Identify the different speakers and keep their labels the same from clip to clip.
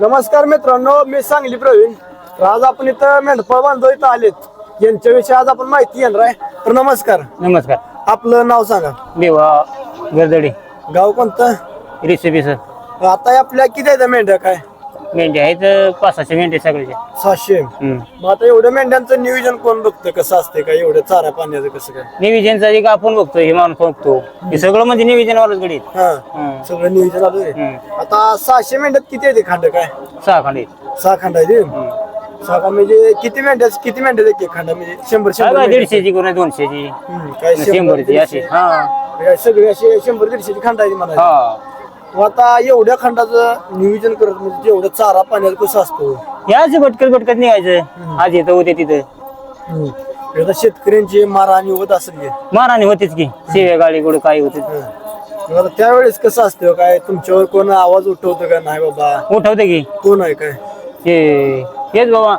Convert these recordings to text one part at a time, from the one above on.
Speaker 1: नमस्कार मित्रांनो मी सांगली प्रवीण. आज आपण इथं मेंढपाळ बांधव इथं आलेत. यांच्याविषयी आज आपण माहिती घेणार आहे. तर नमस्कार.
Speaker 2: नमस्कार.
Speaker 1: आपलं नाव सांगा.
Speaker 2: देवा गर्दडी.
Speaker 1: गाव कोणतं?
Speaker 2: Recipe sir.
Speaker 1: आता आपल्या किती आहेत मेंढ्या काय?
Speaker 2: मेंढ्या आहेत पाच सहाशे मेंढ्या सगळ्याच्या
Speaker 1: सहाशे.
Speaker 2: हम्म.
Speaker 1: मग आता एवढ्या मेंढ्यांचं नियोजन कोण बघतं? कसं असते काय? एवढं चारा पाण्याचं कसं काय?
Speaker 2: निविजनचा एक आपण बघतो हे माणूस बघतो. हे सगळं म्हणजे निविजनवालच गडी
Speaker 1: हा.
Speaker 2: हम्म.
Speaker 1: सगळं नियोजन आलं आहे.
Speaker 2: हम्म.
Speaker 1: आता सहाशे मेंढ्यात किती आहे खांड काय?
Speaker 2: सहा खांड आहेत.
Speaker 1: सहा खांड आहे. सहा खांड म्हणजे किती मेंढ्या किती मेंढ्या एक एक खांड? म्हणजे शंभर
Speaker 2: काय
Speaker 1: शंभर
Speaker 2: काय
Speaker 1: मेंढ्या?
Speaker 2: दीडशेची कोण दोनशेची.
Speaker 1: हम्म, काय शंभर
Speaker 2: शंभरची अशी. हा.
Speaker 1: काय सगळे असे शंभर दीडशेची खांड आहे म्हणा
Speaker 2: हा.
Speaker 1: मग आता एवढ्या खंडाचं नियोजन करत म्हणजे जेवढं चारा पाण्याचं कसं असतो?
Speaker 2: या असं भटकत भटकत निघायचं. आज येतं उद्या तिथं.
Speaker 1: शेतकऱ्यांची मारा आणि होत असेल की.
Speaker 2: माराने होतेच की. सेव्या गाडी कुठं काय होते
Speaker 1: हं. मग आता त्यावेळेस कसं असतं? काय तुमच्यावर कोण आवाज उठवतो का नाही बाबा?
Speaker 2: उठवते की.
Speaker 1: कोण आहे काय?
Speaker 2: ते हेच बाबा.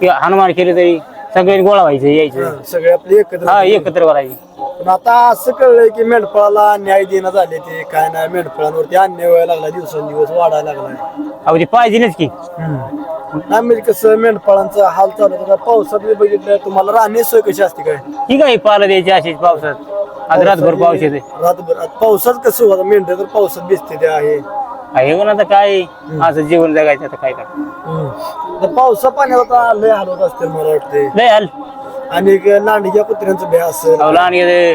Speaker 2: की हनुमान केले तरी सगळ्यांनी गोळा व्हायचं यायचं.
Speaker 1: हं, सगळे आपले एकत्र
Speaker 2: हा एकत्र करायची.
Speaker 1: पण आता असं कळलंय की मेंढपाळाला न्याय देणं झाले ते काय नाही मेंढपाळांवरती अन्याय व्हायला लागला दिवसेंदिवस वाढायला लागलाय.
Speaker 2: अहो ते पाहिजेच की.
Speaker 1: नाही म्हणजे कसं मेंढपाळांचा हाल चालू होता पावसात बी बघितलं तुम्हाला राहणे सोय कशी असते काय?
Speaker 2: ही काय पाला द्यायची अशीच पावसात? आज रातभर पाऊस येते
Speaker 1: रातभर आता पावसात कसं होतं? मेंढ्या तर पावसात भिजते ते आहे
Speaker 2: आहे पण आता काय? असं जीवन जगायचं आता काय कर
Speaker 1: तर पावसा पाण्यात आता लय हाल होत असते मला वाटते.
Speaker 2: लय हाल.
Speaker 1: आणि एक लांडग्या कुत्र्यांचं भ्या असेल.
Speaker 2: अहो लहान गेले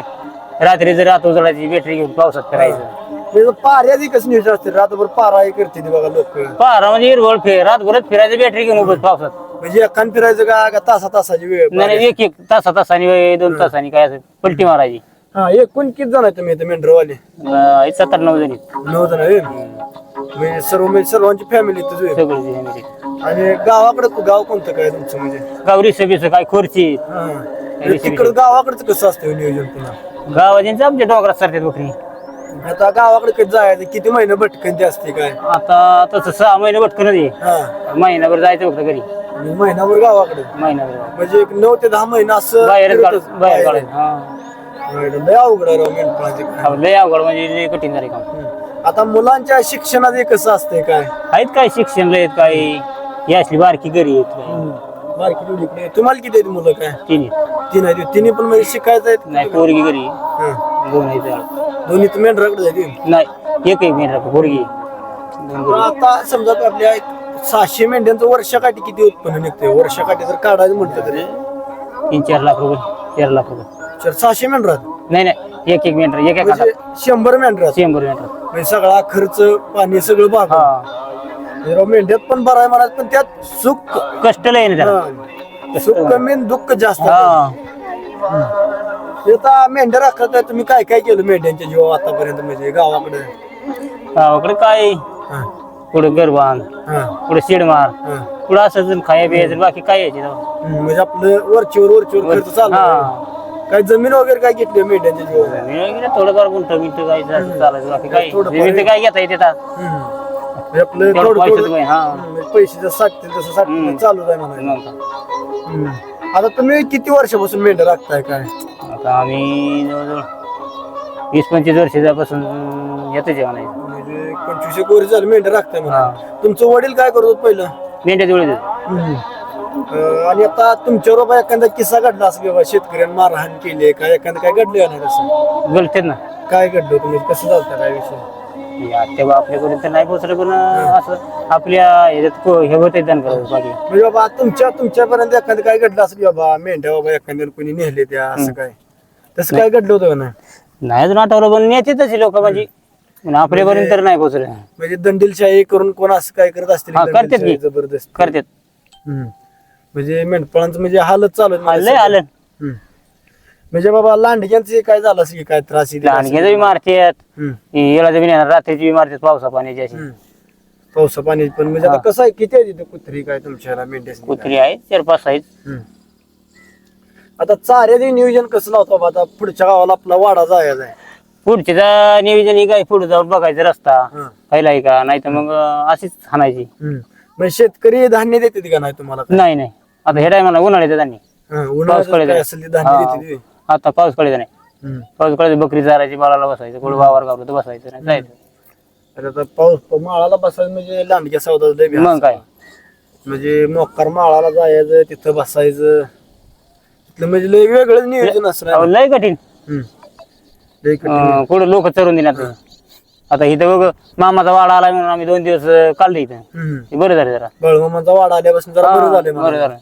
Speaker 2: रात्री जर रात उजळायची बॅटरी घेऊन पावसात फिरायचं
Speaker 1: त्याचं पाऱ्याची कसं असते. रातभर पारा हे करते ते बघा लोक.
Speaker 2: पारा म्हणजे हिरवळ फिर. रातभरच फिरायचं बॅटरी घेऊन उभं पावसात.
Speaker 1: म्हणजे एकान फिरायचं का का तासा तासाची वेळ
Speaker 2: नाही नाही, एक एक तासा तासानी दोन तासानी काय असं पलटी मारायची.
Speaker 1: हा एकूण किती जण आहे तुम्ही इथं मेंढरवाले?
Speaker 2: अं, सत्तर नऊ जणी
Speaker 1: नऊ जण आहे म्हणजे सर्व म्हणजे सर्वांची फॅमिली तुझी.
Speaker 2: सगळी family.
Speaker 1: आणि गावाकडे गाव कोणतं काय तुमचं म्हणजे
Speaker 2: गावरी सभेच काय खुर्ची
Speaker 1: हा. तिकडं गावाकडचं कसं असतं नियोजन पुन्हा
Speaker 2: गावाची आमच्या डोंगरात सरतात बकरी
Speaker 1: आता गावाकडे कधी जायचं किती महिने भटकंती असते काय
Speaker 2: आता तसं सहा महिने भटकन दे
Speaker 1: हा
Speaker 2: महिनाभर जायचं फक्त घरी
Speaker 1: आणि महिनाभर गावाकडे
Speaker 2: महिनाभर
Speaker 1: म्हणजे एक नऊ ते दहा महिना असं
Speaker 2: बाहेरच काढ
Speaker 1: फिरतच
Speaker 2: बाहेर
Speaker 1: बाहेर.
Speaker 2: काढायचं हा.
Speaker 1: बाहेर. लय अवघड आहे राव मेंढपाळाचे काम.
Speaker 2: अहो, लय अवघड म्हणजे लय कठीण झाले काम
Speaker 1: हम्म. आता मुलांच्या शिक्षणात कसं असतंय काय?
Speaker 2: आहेत काय शिक्षण लय आहेत काय? ही असली बारकी घरी
Speaker 1: मार्केट उडीकडे तुम्हाला किती आहेत मुलं काय?
Speaker 2: तिन्ही
Speaker 1: तीन आहेत. तिन्ही पण म्हणजे शिकायचं आहेत?
Speaker 2: नाही पोरगी घरी
Speaker 1: हा.
Speaker 2: दोन आहेत.
Speaker 1: दोन्ही तर मेंढराकडे जायचे
Speaker 2: नाही एक एक मिनिट पोरगी. दोन
Speaker 1: पण
Speaker 2: घरी.
Speaker 1: आता समजा आपल्या एक सहाशे मेंढ्यांचं वर्षाकाठी किती उत्पन्न निघते वर्षाकाठी जर काढायचं म्हटलं तरी?
Speaker 2: तीन चार लाख रुपये चार लाख रुपये.
Speaker 1: तर सहाशे मेंढरात?
Speaker 2: नाही नाही. एक एक मिनिट एक एक
Speaker 1: म्हणजे शंभर मेंढरात
Speaker 2: शंभर मिनिट
Speaker 1: म्हणजे सगळा खर्च पाणी सगळं भाग
Speaker 2: हा.
Speaker 1: मेंढ्यात पण बरं आहे म्हणा पण त्यात सुख
Speaker 2: कष्ट लय ना त्याला.
Speaker 1: हा. सुख कमी आणि दुःख जास्त.
Speaker 2: हा.
Speaker 1: आता मेंढ्या राखत आहे तुम्ही काय काय केलं मेंढ्यांच्या जीवा आतापर्यंत? म्हणजे गावाकडे?
Speaker 2: गावाकडे काय?
Speaker 1: हा,
Speaker 2: पुढे गरबांध
Speaker 1: हा,
Speaker 2: पुढे शिडमार
Speaker 1: हा.
Speaker 2: पुढे असं खाया बियायचं बाकी काय यायचे
Speaker 1: हम्म, म्हणजे आपलं वरचीवर वरचीवर खर्च चालू आहे.
Speaker 2: हा
Speaker 1: काय जमीन वगैरे काय घेतली मेंढ्यांच्या
Speaker 2: थोडंफार गुंठ बिंट काय असं चालायचं बाकी काय
Speaker 1: थोडंफार
Speaker 2: जमीन तर काय घेता येते आता
Speaker 1: आपलं
Speaker 2: तेवढं
Speaker 1: थोडं
Speaker 2: पैशाचं
Speaker 1: थोडं
Speaker 2: काय, हा.
Speaker 1: हम्म, पैसे जसं साठतील तसं साठतील
Speaker 2: हम्म.
Speaker 1: चालू आहे म्हणायचं. हम्म. आता तुम्ही किती वर्षापासून मेंढ्या राखताय काय?
Speaker 2: आता आम्ही जवळजवळ वीस पंचवीस वर्षापासून येतो जेवण
Speaker 1: म्हणजे पंचवीस एक वर्ष झालं मेंढ्या राखताय म्हणा
Speaker 2: हा.
Speaker 1: तुमचं वडील काय करत होत पहिलं?
Speaker 2: मेंढ्या जुळे
Speaker 1: अं, आणि आता तुमच्यावर बाबा एखादा किस्सा घडला असं बाबा शेतकऱ्यांनी मारहाण केली काय एखादं काय घडलं नाही तसं
Speaker 2: गलतेत ना.
Speaker 1: काय घडलं तुम्ही कसं चालतं काय विषय?
Speaker 2: तेव्हा आपल्याकडून तर नाही पोचलं पण असं आपल्या ह्याच्यात को- हे होते बाकी.
Speaker 1: म्हणजे बाबा तुमच्या तुमच्यापर्यंत एखादं काय घडलं असं की बाबा मेंढ्या बाबा एखाद्याने कोणी नेले त्या असं काय? तसं काय घडलं होतं का नाही?
Speaker 2: नाही अजून आठवलं पण नेते तसे लोक म्हणजे पण आपल्यापर्यंत तर नाही पोचले
Speaker 1: म्हणजे दंडीलशाही करून कोण असं काय करत असतील?
Speaker 2: हा, करतात की.
Speaker 1: दंडीलशाही जबरदस्त.
Speaker 2: करतात.
Speaker 1: हम्म. म्हणजे मेंढपाळांचं म्हणजे हालत चालू
Speaker 2: लय आलं
Speaker 1: हम्म. म्हणजे बाबा लांडग्यांचं काय झालं असं की काय त्रास
Speaker 2: लहान
Speaker 1: असं?
Speaker 2: घ्यायचं बी मारतात.
Speaker 1: हम्म.
Speaker 2: येळाचं बी नाही रात्रीची बी मारतात पावसा पाण्याची अशी.
Speaker 1: हम्म. पावसा पाणी पण म्हणजे आता कसं आहे किती आहे तिथे कुत्री काय तुमच्या मेंढ्यास
Speaker 2: कुत्री आहे चार पाच आहेत.
Speaker 1: आता चाऱ्याचे नियोजन कसं लावतो बाबा? आता पुढच्या गावाला आपला वाडा जायचा आहे.
Speaker 2: पुढच्या नियोजन ही काय पुढे जाऊन बघायचं रस्ता.
Speaker 1: हा.
Speaker 2: पहिला आहे का? नाही तर मग अं, अशीच हाणायची.
Speaker 1: हम्म. म्हणजे शेतकरी धान्य देते का नाही तुम्हाला?
Speaker 2: नाही नाही. आता हे टायमाला उन्हाळ्याचं त्यांनी
Speaker 1: हा,
Speaker 2: पाऊस कळायचं
Speaker 1: धान्य
Speaker 2: आता पाऊस कळायचा नाही. पाऊस कळायचं बकरी चारायची बाळाला बसायचं कुठं वावर गावलं तर बसायचं नाही. जायचं.
Speaker 1: अरे आता पाऊस माळाला बसायचं म्हणजे लांडग्या सौदा
Speaker 2: मग. काय?
Speaker 1: म्हणजे मोकार माळाला जायचं तिथं बसायचं. तिथलं म्हणजे लय वेगळं नियोजन असणार.
Speaker 2: लय कठीण.
Speaker 1: लय कठीण.
Speaker 2: पुढे लोक चरून दिल्यात आता इथं बघ मामाचा वाडा आला म्हणून आम्ही दोन दिवस काढले इथं.
Speaker 1: हम्म.
Speaker 2: बरं झालं जरा.
Speaker 1: बाळूमामांचा वाडा आल्यापासून जरा बरं झालं
Speaker 2: बरं झालं.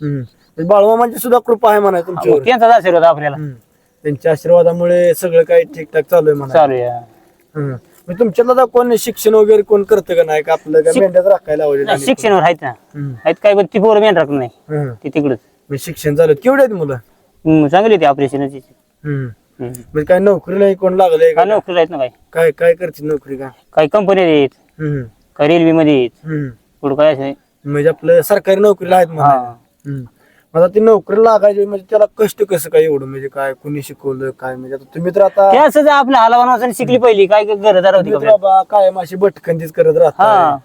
Speaker 1: म्हणजे बाळूमामांची सुद्धा कृपा आहे म्हणा तुमच्यावर.
Speaker 2: त्यांचाच आशीर्वाद आपल्याला.
Speaker 1: हम्म. त्यांच्या आशीर्वादामुळे सगळं काही ठीकठाक चालू आहे म्हणा
Speaker 2: चालू आहे
Speaker 1: हम्म. मग आता कोण शिक्षण वगैरे कोण करतं का नाही? का आपलं काय मेंढ्यात राखायला
Speaker 2: नाही, शिक्षणावर आहेत ना. आहेत काय ती पोरं मेन राखत नाही. ती तिकडच.
Speaker 1: शिक्षण झालं. केवढे आहेत मुलं?
Speaker 2: चांगली होती ऑपरेशनची
Speaker 1: हम्म. म्हणजे काय नोकरीला कोण लागलंय
Speaker 2: काय
Speaker 1: का
Speaker 2: नोकरी आहेत ना काय?
Speaker 1: काय काय करते नोकरी का?
Speaker 2: काही कंपन्या आहेत.
Speaker 1: हम्म.
Speaker 2: काही रेल्वे मध्ये आहेत.
Speaker 1: हम्म.
Speaker 2: पुढं काय असं
Speaker 1: म्हणजे आपलं सरकारी नोकरीला आहेत म्हणा
Speaker 2: हा.
Speaker 1: हम्म. मग आता ती नोकरी लागायची म्हणजे त्याला कष्ट कसं काय एवढं? म्हणजे काय कुणी शिकवलं काय? म्हणजे आता तुम्ही तर आता
Speaker 2: ते असंच आपल्या हलवाना शिकली पहिली. काय घरदार होती
Speaker 1: तुम्ही
Speaker 2: का
Speaker 1: तर बाबा कायम अशी भटकंतीच करत राहता
Speaker 2: हा.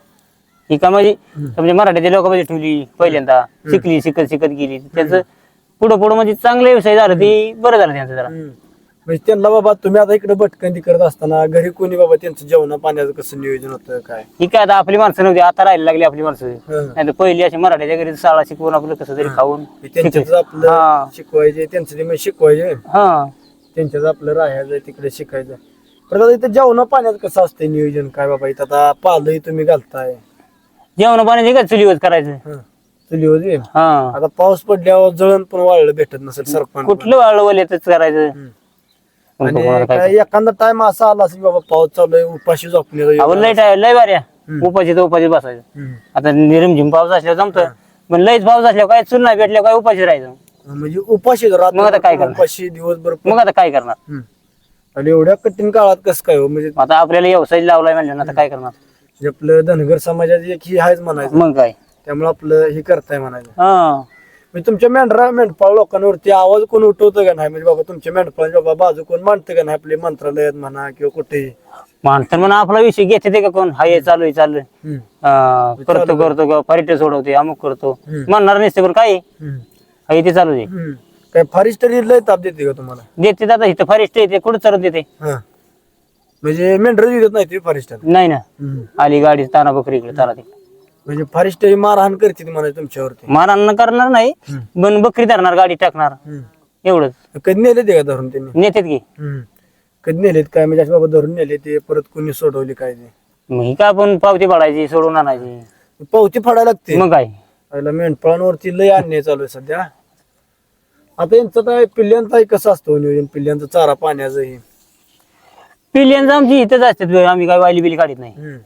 Speaker 2: ही का म्हणजे म्हणजे मराठीच्या लोकांमध्ये ठेवली पहिल्यांदा. शिकली शिकत शिकत गेली. त्याचं पुढं पुढं म्हणजे चांगले व्यवसाय झालं ते बरं झालं त्यांचं जरा.
Speaker 1: म्हणजे त्यांना बाबा तुम्ही आता इकडे भटकंती करत असताना घरी कोणी बाबा त्यांचं जेवणा पाण्याचं कसं नियोजन होतं काय
Speaker 2: ही काय आता आपली माणसं नव्हती आता राहायला लागली आपली माणसं
Speaker 1: हं.
Speaker 2: नाही तर पहिली अशी मराठीच्या घरी शाळा शिकवून आपलं कसं तरी खाऊन
Speaker 1: त्यांच्याच
Speaker 2: शिकायचं.
Speaker 1: आपलं
Speaker 2: हा.
Speaker 1: शिकवायचे त्यांचं ते म्हणजे शिकवायचे
Speaker 2: हा
Speaker 1: त्यांच्याच आपलं राहायचं तिकडे शिकायचं पण आता इथं जेवणा पाण्याचं कसं असतं नियोजन काय बाबा इथं आता पालही तुम्ही घालताय
Speaker 2: जेवण पाण्याचे काय चुलीवर करायचं
Speaker 1: हं. चुलीवर.
Speaker 2: हा
Speaker 1: आता पाऊस पडल्यावर जळण पण वाळलं भेटत नसेल सरपंच
Speaker 2: कुठलं वाळवलं येतच करायचं
Speaker 1: हं. आणि
Speaker 2: काय
Speaker 1: एखादा टाइम असा आला असेल बाबा पाऊस चालू आहे उपाशी झोपणे
Speaker 2: आपण लय टाय लय बाऱ्या उपाशी तर उपाशी बसायचं. आता निरमझिम पाऊस असल्यावर जमतं. पण लयच पाऊस असल्यावर काय चुल नाही भेटल्यावर काय उपाशी राहायचं?
Speaker 1: म्हणजे उपाशी रात्र
Speaker 2: मग आता काय करणार?
Speaker 1: उपाशी दिवसभर.
Speaker 2: मग आता काय करणार?
Speaker 1: हम्म. आणि एवढ्या कठीण काळात कसं काय हो? म्हणजे
Speaker 2: आता आपल्याला व्यवसाय लावलाय म्हणलं आता काय करणार?
Speaker 1: जे आपलं धनगर समाजाची एक ही आहेच म्हणायचं.
Speaker 2: मग काय?
Speaker 1: त्यामुळे आपलं हे करताय म्हणायचं.
Speaker 2: हा.
Speaker 1: म्हणजे तुमच्या मेंढरा मेंढपाळ लोकांवरती आवाज कोण उठवतं का नाही? म्हणजे बाबा तुमच्या मेंढपाळ बाबा बाजू कोण मांडतं का नाही? आपले मंत्रालयात म्हणा किंवा कुठेही
Speaker 2: माणसं म्हणून आपला विषय घेते ते का कोण? हा हे चालू आहे चालू आहे. अं, करतो करतो का पर्यटन सोडवते अमुक करतो. म्हणणार नसते बरं काय?
Speaker 1: हम्म.
Speaker 2: हा इथे चालू आहे.
Speaker 1: हम्म. काय फॉरेस्टरी लय ताप देते का तुम्हाला?
Speaker 2: देते आता इथं फॉरेस्ट येते कुठं चालत देते?
Speaker 1: हा. म्हणजे मेंढर देत नाही ते फॉरेस्टर
Speaker 2: नाही ना. आली गाडी ताना बकरी इकडे तारा
Speaker 1: म्हणजे फॉरेस्टरी मारहाण करते ती म्हणायचं तुमच्यावरती.
Speaker 2: मारांना करणार नाही
Speaker 1: हम्म.
Speaker 2: पण बकरी धरणार गाडी टाकणार.
Speaker 1: हम्म.
Speaker 2: एवढंच.
Speaker 1: कधी नेले ते का धरून त्यांनी?
Speaker 2: नेतेत की.
Speaker 1: हम्म. कधी नेलेत काय? म्हणजे बाबा धरून नेले ते परत कोणी सोडवली काय ते?
Speaker 2: मग ही का आपण पावती पाडायची सोडून आणायची?
Speaker 1: पावती फाडायला लागते.
Speaker 2: मग काय?
Speaker 1: पहिला मेंढपाळांवरती लय अन्याय चालू आहे सध्या. आता यांचं काय पिल्ल्यांचं कसं असतं नियोजन? पिल्ल्यांचं चारा पाण्याचं हे.
Speaker 2: पिल्यांचं आमची इथंच असतात आम्ही काय वायली बिली काढत नाही.
Speaker 1: हम्म.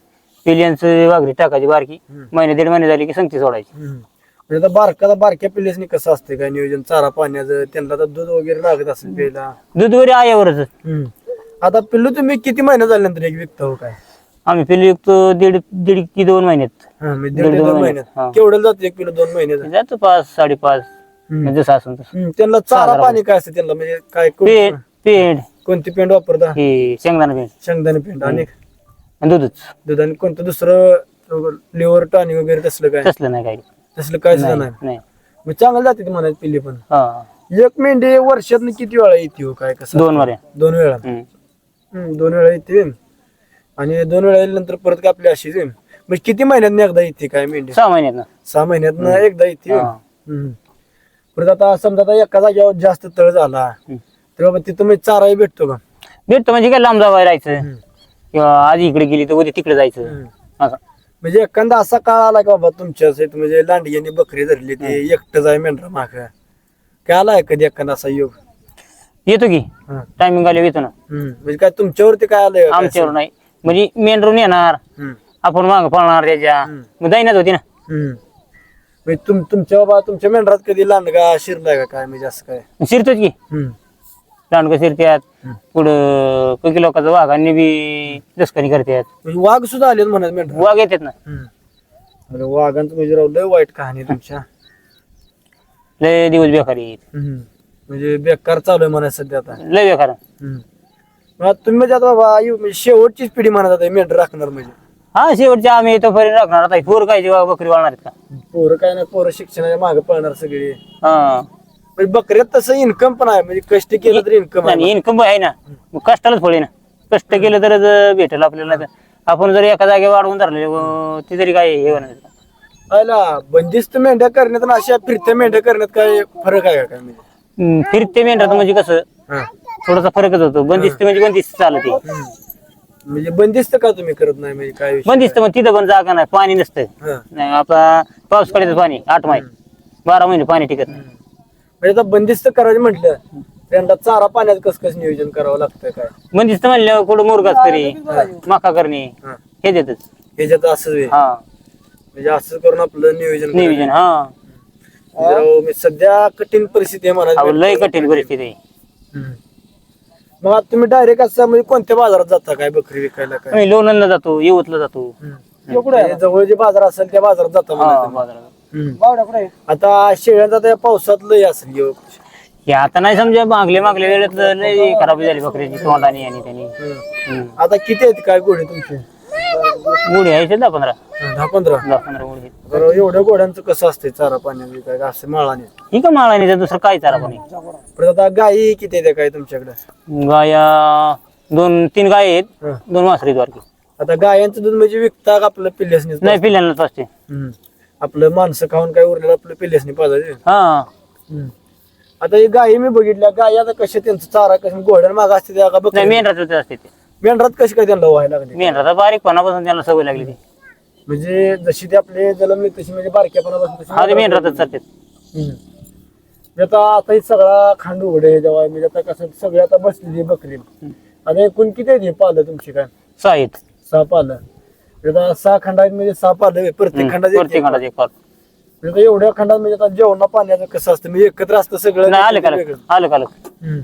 Speaker 2: पिल्यांचं वाघरी टाकायची बारकी. महिने दीड महिने झाली की संगती सोडायची.
Speaker 1: म्हणजे आता बारकाला बारक्या पिल्ल्यासनी कसं असते काय नियोजन? चारा पाण्याचं त्यांना दूध वगैरे लागत असेल प्यायला.
Speaker 2: दूध वगैरे आयावरच
Speaker 1: हम्म. आता पिल्लू तुम्ही किती महिने झाल्यानंतर एक विकता हो काय?
Speaker 2: आम्ही पिल्लू विकतो दीड दीड की दोन महिन्यात.
Speaker 1: हा, म्हणजे
Speaker 2: दीड
Speaker 1: दीड ते
Speaker 2: दोन
Speaker 1: दोन
Speaker 2: महिन्यात. हा.
Speaker 1: महिन्यात केवढं जातं एक किलो दोन महिन्याचं?
Speaker 2: जातो पाच साडेपाच.
Speaker 1: हम्म.
Speaker 2: जसं असून तसं.
Speaker 1: त्यांना चारा पाणी काय असतं त्यांना? म्हणजे काय कोण-
Speaker 2: पेंड. पेंड
Speaker 1: कोणती पेंड वापरता?
Speaker 2: हे शेंगदाणा पेंड.
Speaker 1: शेंगदाणे पेंड. आणि
Speaker 2: आणि दूधच.
Speaker 1: दूध आणि कोणतं दुसरं लिव्हर टॉनिक वगैरे तसलं काय?
Speaker 2: तसलं नाही काही.
Speaker 1: तसलं काय सुद्धा नाही.
Speaker 2: नाही.
Speaker 1: मग चांगलं जाते ती म्हणायची पिल्ली पण.
Speaker 2: हा.
Speaker 1: एक मेंढी वर्षात किती वेळा येते हो काय कसं?
Speaker 2: दोन वाऱ्या.
Speaker 1: दोन वेळा.
Speaker 2: हम्म.
Speaker 1: दोन वेळा येते. आणि दोन वेळा नंतर परत आपली अशीच आहे. मग किती महिन्यात एकदा येते काय मेंढी?
Speaker 2: सहा महिन्यात ना
Speaker 1: सहा महिन्यात एकदा येते
Speaker 2: हा.
Speaker 1: हम्म. परत आता समजा आता एका जागेवर जास्त तळ झाला
Speaker 2: हम्म.
Speaker 1: तर बाबा तिथं म्हणजे चाराही भेटतो का?
Speaker 2: भेटतो म्हणजे काय लांब जावं राहायचं.
Speaker 1: हम्म.
Speaker 2: किंवा आज इकडे गेली तर उद्या तिकडे जायचं. असं
Speaker 1: म्हणजे एखादा असा काळ आला का बाबा तुमच्या शेत म्हणजे लांडग्याने बकरी धरली ते एकटं जाय मेंढरा माग काय आलाय कधी एखादा असा योग
Speaker 2: येतो की
Speaker 1: हा.
Speaker 2: टायमिंग आले येतो ना
Speaker 1: हम्म. म्हणजे काय तुमच्यावरती काय आलंय का?
Speaker 2: आमच्यावर नाही म्हणजे मेंढरून येणार
Speaker 1: हम्म.
Speaker 2: आपण माग पळणार त्याच्या
Speaker 1: हम्म.
Speaker 2: मग दैनाच होती ना
Speaker 1: हम्म. म्हणजे तुम तुमच्या बाबा तुमच्या मेंढरात कधी लांडगा शिरलाय का काय म्हणजे असं काय
Speaker 2: शिरतोच की
Speaker 1: हम्म.
Speaker 2: लांडगं शिरत्यात. पुढं काही लोकांचं वाघांनी बी दसकणी करतात
Speaker 1: म्हणजे वाघ सुद्धा आले म्हणत मेंढरा.
Speaker 2: वाघ येतात ना.
Speaker 1: अरे वाघांचं म्हणजे राव लय वाईट कहाणी तुमच्या.
Speaker 2: लय दिवस बेकारी आहेत.
Speaker 1: हम्म. म्हणजे बेकार चालू आहे म्हणायचं सध्या आता.
Speaker 2: लय बेकार.
Speaker 1: हम्म. मग आता तुम्ही म्हणजे आता बाबा म्हणजे शेवटचीच पिढी म्हणत आता मेंढर राखणार म्हणजे.
Speaker 2: हा शेवटच्या आम्ही तोपर्यंत राखणार. आता पोर काय जेव्हा बकरी वाळणार आहेत का?
Speaker 1: पोरं काय नाही पोरं शिक्षणाच्या मागे पळणार सगळे.
Speaker 2: हा.
Speaker 1: म्हणजे बकऱ्यात तसं इन्कम पण आहे म्हणजे कष्ट केलं तर इन्कम आहे
Speaker 2: इन्कम आहे ना. मग कष्टालाच फळ आहे ना. कष्ट केलं तरच भेटेल आपल्याला. तर आपण जर एका जागेवर वाढवून धरले ती तरी काय हे होणार
Speaker 1: बंदिस्त मेंढ्या करण्यात आणि अशा फिरत्या मेंढ्या करण्यात काय फरक आहे का काय म्हणजे?
Speaker 2: हम्म, फिरते मेंढरात म्हणजे कसं
Speaker 1: हा.
Speaker 2: थोडासा फरकच होतो. बंदिस्त म्हणजे बंदिस्त चालते.
Speaker 1: म्हणजे बंदिस्त का तुम्ही करत नाही म्हणजे काय विषय?
Speaker 2: बंदिस्त मग तिथं पण जागा नाही पाणी नसतं.
Speaker 1: हा.
Speaker 2: नाही आपला पाऊस पाणी आठ महिने बारा महिने पाणी टिकत नाही.
Speaker 1: म्हणजे आता बंदिस्त करायचं म्हटलं त्यांना चारा पाण्यात कस कस नियोजन करावं लागतं काय?
Speaker 2: बंदिस्त म्हणल्यावर कुठं मुरगाच करी मका करणे.
Speaker 1: हा.
Speaker 2: हे देतच.
Speaker 1: ह्याच्यात असं.
Speaker 2: हा.
Speaker 1: म्हणजे असं करून आपलं नियोजन करायचं.
Speaker 2: नियोजन हा.
Speaker 1: म्हणजे मी सध्या कठीण परिस्थिती आहे
Speaker 2: अहो,
Speaker 1: म्हणा
Speaker 2: लय कठीण परिस्थिती आहे.
Speaker 1: मग आता तुम्ही डायरेक्ट असं म्हणजे कोणत्या बाजारात जाता काय बकरी विकायला काय?
Speaker 2: आम्ही लोणंदला जातो येवतला जातो.
Speaker 1: म्हणजे जवळ जे बाजार असेल त्या बाजारात जाता
Speaker 2: हा,
Speaker 1: म्हणायचं.
Speaker 2: बाजारात.
Speaker 1: हम्म. आता शेळ्यांचा त्या पावसात लय असेल.
Speaker 2: हे आता नाही समजा मागले मागल्या वेळेत लय खराब झाली बकरीची तोंडाने आणि त्यांनी.
Speaker 1: हम्म. आता किती आहेत काय घोडे तुमचे?
Speaker 2: गुढी आहे दहा पंधरा.
Speaker 1: दहा पंधरा?
Speaker 2: दहा पंधरा गुढी आहेत.
Speaker 1: बरं एवढ्या घोड्यांचं कसं असते चारा पाण्याचं काय? का असं माळाने?
Speaker 2: ही का माळाने? तर दुसरं काय चारा पण?
Speaker 1: परत आता गायी किती आहेत काय तुमच्याकडे?
Speaker 2: गाया दोन तीन गाय आहेत.
Speaker 1: हं.
Speaker 2: दोन वासरी द्वारकी.
Speaker 1: आता गायांचं दूध म्हणजे विकता का आपलं पिल्ल्यासनी
Speaker 2: नाही पिल्यांनाच असते.
Speaker 1: हम्म. आपलं माणसं खाऊन काय उरलेलं आपलं पिल्ल्यासनी पाजायचे.
Speaker 2: हा.
Speaker 1: आता हे गायी मी बघितल्या गायी आता कशा त्यांचं चारा कसं घोड्यान माग असते त्या का बघ
Speaker 2: नाही मेंढराच असते ते.
Speaker 1: मेंढरात कशी काय त्यांना व्हायला लागली?
Speaker 2: मेंढराचा बारीकपणापासून त्यांना सवय लागली ती.
Speaker 1: म्हणजे जशी ते आपले जलमले तशी म्हणजे बारक्यापणापासून
Speaker 2: हा ते मेंढरातच चालते.
Speaker 1: हम्म. म्हणजे आता आता हे सगळा खांड उघडे जेव्हा म्हणजे आता कसं सगळे आता बसलेली बकरी आता एकूण किती आहेत हे पालं तुमची काय?
Speaker 2: सहा आहेत.
Speaker 1: सहा पालं. म्हणजे आता सहा खंड आहेत म्हणजे सहा पालं आहे. प्रत्येक खंडात एक-
Speaker 2: प्रत्येक खंडात एक पाल
Speaker 1: म्हणजे आता एवढ्या खंडात म्हणजे आता जेवणा पाण्याचं कसं असतं म्हणजे एकत्र असतं सगळं
Speaker 2: नाही आलं
Speaker 1: वेगळं.
Speaker 2: आलं कालक
Speaker 1: हम्म.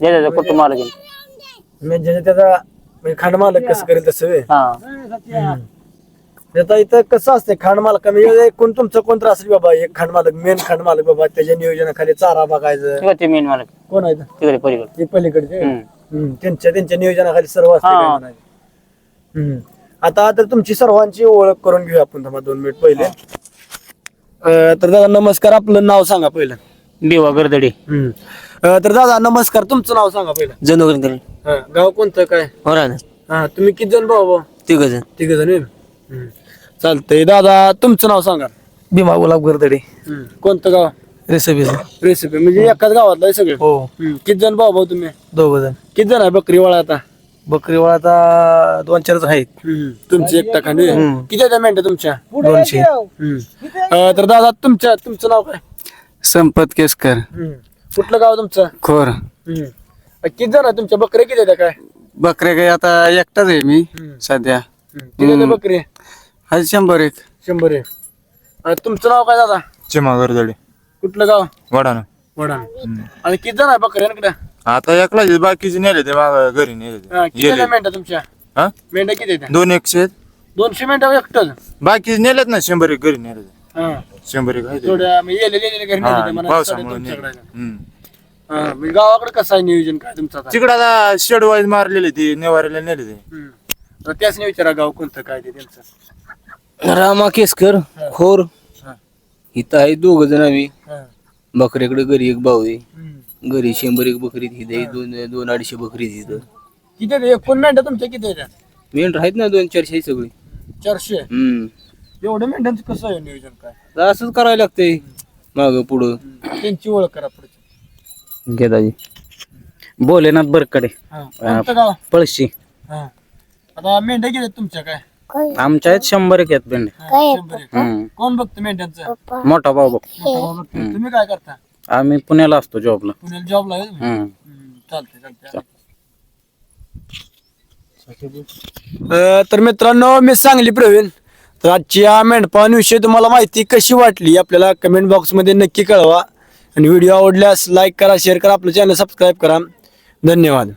Speaker 2: ज्याच्या कुटुंब आलं गेलं
Speaker 1: म्हणजे त्याचा म्हणजे खांड मालक कसं करेल तसं.
Speaker 2: हा
Speaker 1: म्हणजे आता इथं कसं असतं खांड मालक म्हणजे कोण तुमचं कोण त्रास बाबा एक खांड मालक मेन खांड मालक बाबा त्याच्या नियोजनाखाली चारा बघायचं
Speaker 2: मेन मालक
Speaker 1: कोण आहे ते?
Speaker 2: तिकडे पलीकडे
Speaker 1: ते पलीकडचे
Speaker 2: हम्म.
Speaker 1: हम्म. त्यांच्या त्यांच्या नियोजनाखाली सर्व असते
Speaker 2: हा.
Speaker 1: काय म्हणायचं. हम्म. आता तर तुमची सर्वांची ओळख करून घेऊया आपण थांबा दोन मिनिट पहिले. अं, तर दादा नमस्कार. आपलं नाव सांगा पहिलं.
Speaker 2: देवा गर्दडे.
Speaker 1: हम्म. अं, तर दादा नमस्कार. तुमचं नाव सांगा पहिलं.
Speaker 2: जनगरी
Speaker 1: हा, गाव कोणतं काय? हा तुम्ही किती जण भाऊ भाऊ?
Speaker 2: तिघ जण
Speaker 1: तिघ जण आहे? हम्म. चालतंय. दादा तुमचं नाव सांगा.
Speaker 3: भीमा गुलाब गर्दडे.
Speaker 1: हम्म. कोणतं गाव?
Speaker 3: रेसिपी.
Speaker 1: रेसिपी. म्हणजे एकाच गावातलं आहे सगळे?
Speaker 3: हो.
Speaker 1: किती जण भाऊ भाऊ तुम्ही?
Speaker 3: दोघ जण.
Speaker 1: किती जण आहे बकरीवाळा आता?
Speaker 3: बकरीवाळा आता दोन चारच आहेत.
Speaker 1: तुमची एकटा खांडी किती आहे त्या मेंढ्या तुमच्या?
Speaker 3: दोनशे
Speaker 1: हम्म. अं, तर दादा तुमच्या तुमचं नाव काय?
Speaker 3: संपत केसकर.
Speaker 1: कुठलं गाव तुमचं?
Speaker 3: खोर.
Speaker 1: अं, किती जण आहे तुमच्या? बकऱ्या किती आहेत काय?
Speaker 3: बकऱ्या काही आता एकटाच आहे मी सध्या.
Speaker 1: किती आहेत बकरी?
Speaker 3: हा शंभर एक.
Speaker 1: शंभर आहे अं, तुमचं नाव काय दादा?
Speaker 4: चिमा गरदडी
Speaker 1: कुठलं गाव?
Speaker 4: वडानं
Speaker 1: वडा आणि किती जण आहे बकऱ्यांकडे
Speaker 4: आता एकला बाकीचे नेले ते माग घरी नेले ते.
Speaker 1: किती आहेत
Speaker 4: गेले
Speaker 1: मेंढ्या तुमच्या
Speaker 4: हा
Speaker 1: मेंढ्या किती आहेत
Speaker 4: दोन एकशे आहेत.
Speaker 1: दोनशे मेंढ्या एकटं
Speaker 4: बाकी नेलेत ना शंभर एक घरी नेले ते.
Speaker 1: हा
Speaker 4: शंभर एक आहे ते.
Speaker 1: थोड्या म्हणजे येले येले घरी
Speaker 4: हा,
Speaker 1: नेले ते म्हणा,
Speaker 4: पावसामुळे
Speaker 1: साडे
Speaker 4: नेले.
Speaker 1: तुमच्याकडे.
Speaker 4: हम्म.
Speaker 1: हा, म्हणजे गावाकडे कसं आहे नियोजन काय तुमचं आता?
Speaker 4: तिकडं आता शेड वाईज मारलेले ते नेवारीला नेले ते
Speaker 1: हम्म. तर त्याच नाही विचारा गाव कोणतं काय ते त्यांचं
Speaker 3: रामा केसकर खोर
Speaker 1: हा.
Speaker 3: इथं आहे दोघ जण आम्ही
Speaker 1: हा.
Speaker 3: बकऱ्याकडे घरी एक भाऊ आहे
Speaker 1: हम्म.
Speaker 3: घरी शंभर एक बकरी तिथे दोन दोन अडीचशे बकरी तिथं.
Speaker 1: किती आहेत? एकूण मेंढ्या तुमच्या किती आहेत?
Speaker 3: मेंढर आहेत ना दोन चारशे सगळी.
Speaker 1: चारशे?
Speaker 3: हम्म.
Speaker 1: एवढं मेंढ्यांचं कसं आहे नियोजन काय?
Speaker 3: असंच करायला लागतंय. माग पुढं.
Speaker 1: त्यांची ओळख करा पुढची
Speaker 3: घेताजी भोलेनाथ बरकडे.
Speaker 1: हा. कोणतं गाव?
Speaker 3: पळशी.
Speaker 1: हा. आता मेंढ्या किती आहेत तुमच्या काय?
Speaker 3: आमच्या आहेत शंभर एक आहेत पेंड
Speaker 1: हा, शंभर एक. कोण बघतं मेंढ्यांचं?
Speaker 3: मोठा भाऊ बघ
Speaker 1: मोठा भाऊ बघतो. तुम्ही काय करता?
Speaker 3: आम्ही पुण्याला असतो जॉबला
Speaker 1: पुण्याला जॉबला आहे तुम्ही?
Speaker 3: हम्म.
Speaker 1: हम्म, चालतंय चालतंय. अ, तर मित्रांनो मी सांगली प्रवीण. तर आजची या मेंढपाळांविषयी तुम्हाला माहिती कशी वाटली आपल्याला कमेंट बॉक्समध्ये नक्की कळवा. आणि व्हिडिओ आवडल्यास लाईक करा शेअर करा आपलं चॅनल सबस्क्राईब करा. धन्यवाद.